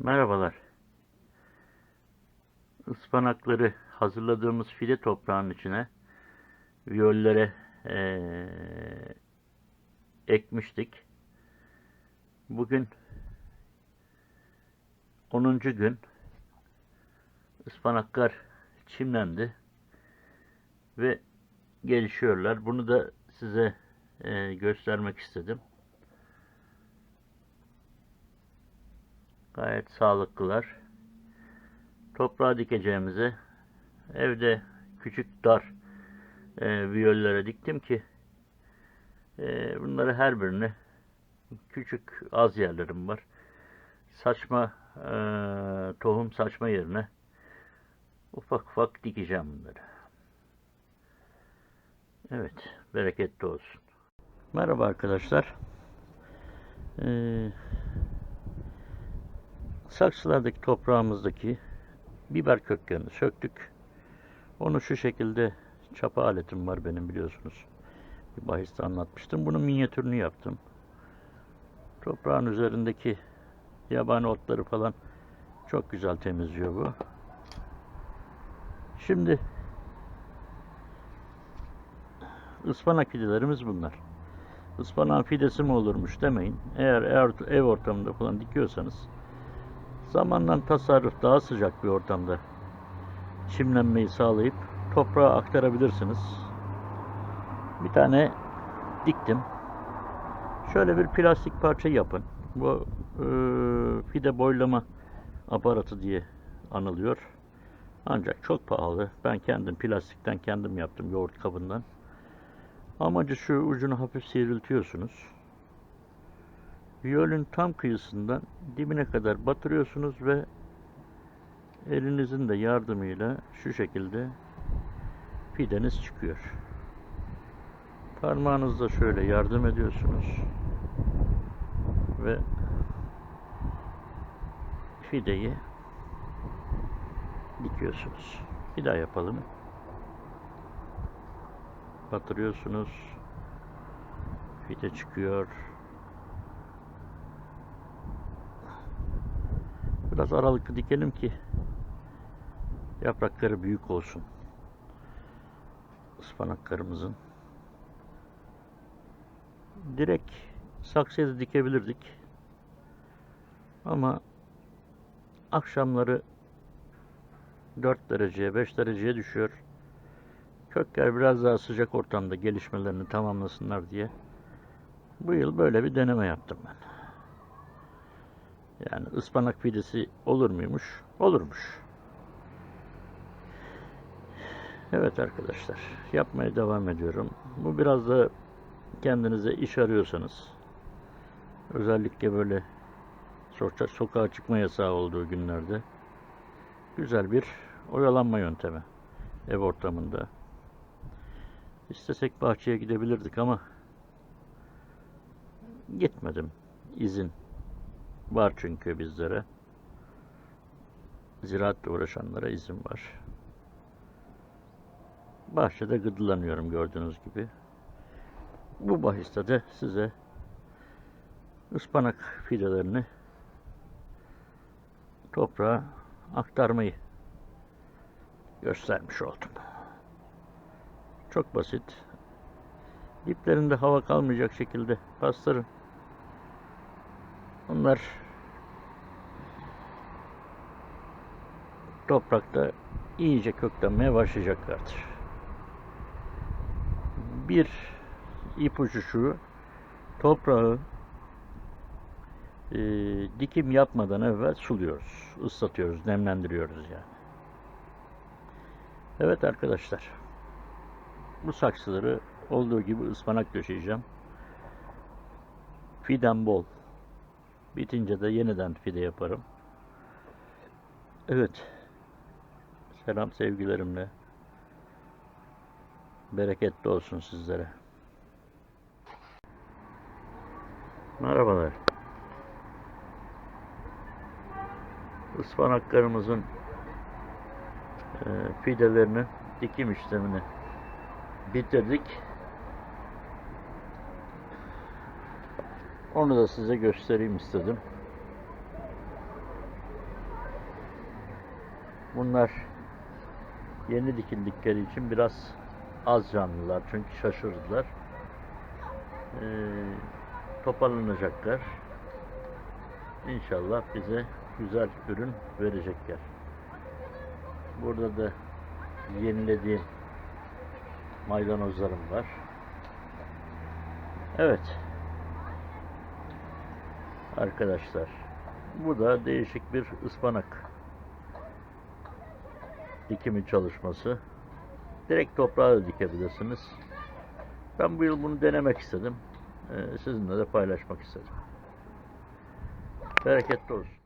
Merhabalar. Ispanakları hazırladığımız fide toprağının içine viyollere eee, ekmiştik. Bugün 10. gün ıspanaklar çimlendi ve gelişiyorlar. Bunu da size eee, göstermek istedim. Gayet sağlıklılar. Toprağa dikeceğimize evde küçük dar e, viyollere diktim ki e, bunları her birini küçük az yerlerim var. Saçma e, tohum saçma yerine ufak ufak dikeceğim bunları. Evet, bereketli olsun. Merhaba arkadaşlar. Ee, saksılardaki toprağımızdaki biber köklerini söktük. Onu şu şekilde çapa aletim var benim biliyorsunuz. Bir bahiste anlatmıştım. Bunun minyatürünü yaptım. Toprağın üzerindeki yabani otları falan çok güzel temizliyor bu. Şimdi ıspanak fidelerimiz bunlar. Ispanağın fidesi mi olurmuş demeyin. Eğer ev ortamında falan dikiyorsanız zamanla tasarruf daha sıcak bir ortamda çimlenmeyi sağlayıp toprağa aktarabilirsiniz. Bir tane diktim. Şöyle bir plastik parça yapın. Bu e, fide boylama aparatı diye anılıyor. Ancak çok pahalı. Ben kendim plastikten kendim yaptım yoğurt kabından. Amacı şu ucunu hafif sivriltiyorsunuz. Viyolün tam kıyısından dibine kadar batırıyorsunuz ve elinizin de yardımıyla şu şekilde fideniz çıkıyor. Parmağınızla şöyle yardım ediyorsunuz ve fideyi dikiyorsunuz. Bir daha yapalım. Batırıyorsunuz. Fide çıkıyor. Biraz aralıklı dikelim ki yaprakları büyük olsun. Ispanaklarımızın. Direkt saksıya da dikebilirdik. Ama akşamları 4 dereceye 5 dereceye düşüyor. Kökler biraz daha sıcak ortamda gelişmelerini tamamlasınlar diye bu yıl böyle bir deneme yaptım ben. Yani ıspanak fidesi olur muymuş? Olurmuş. Evet arkadaşlar, yapmaya devam ediyorum. Bu biraz da kendinize iş arıyorsanız, özellikle böyle sokağa, sokağa çıkma yasağı olduğu günlerde güzel bir oyalanma yöntemi ev ortamında. İstesek bahçeye gidebilirdik ama gitmedim. İzin var çünkü bizlere. Ziraatle uğraşanlara izin var. Bahçede gıdılanıyorum gördüğünüz gibi. Bu bahiste de size ıspanak fidelerini toprağa aktarmayı göstermiş oldum. Çok basit. Diplerinde hava kalmayacak şekilde bastırın. Onlar toprakta iyice köklenmeye başlayacaklardır. Bir ipucu şu, toprağı e, dikim yapmadan evvel suluyoruz, ıslatıyoruz, nemlendiriyoruz yani. Evet arkadaşlar, bu saksıları olduğu gibi ıspanak döşeyeceğim. Fidem bol. Bitince de yeniden fide yaparım. Evet. Selam sevgilerimle. Bereketli olsun sizlere. Merhabalar. Ispanaklarımızın e, fidelerini dikim işlemini bitirdik. Onu da size göstereyim istedim. Bunlar yeni dikildikleri için biraz az canlılar çünkü şaşırdılar. Ee, toparlanacaklar. İnşallah bize güzel ürün verecekler. Burada da yenilediğim maydanozlarım var. Evet. Arkadaşlar. Bu da değişik bir ıspanak dikimi çalışması. Direkt toprağa da dikebilirsiniz. Ben bu yıl bunu denemek istedim. Ee, sizinle de paylaşmak istedim. Bereketli olsun.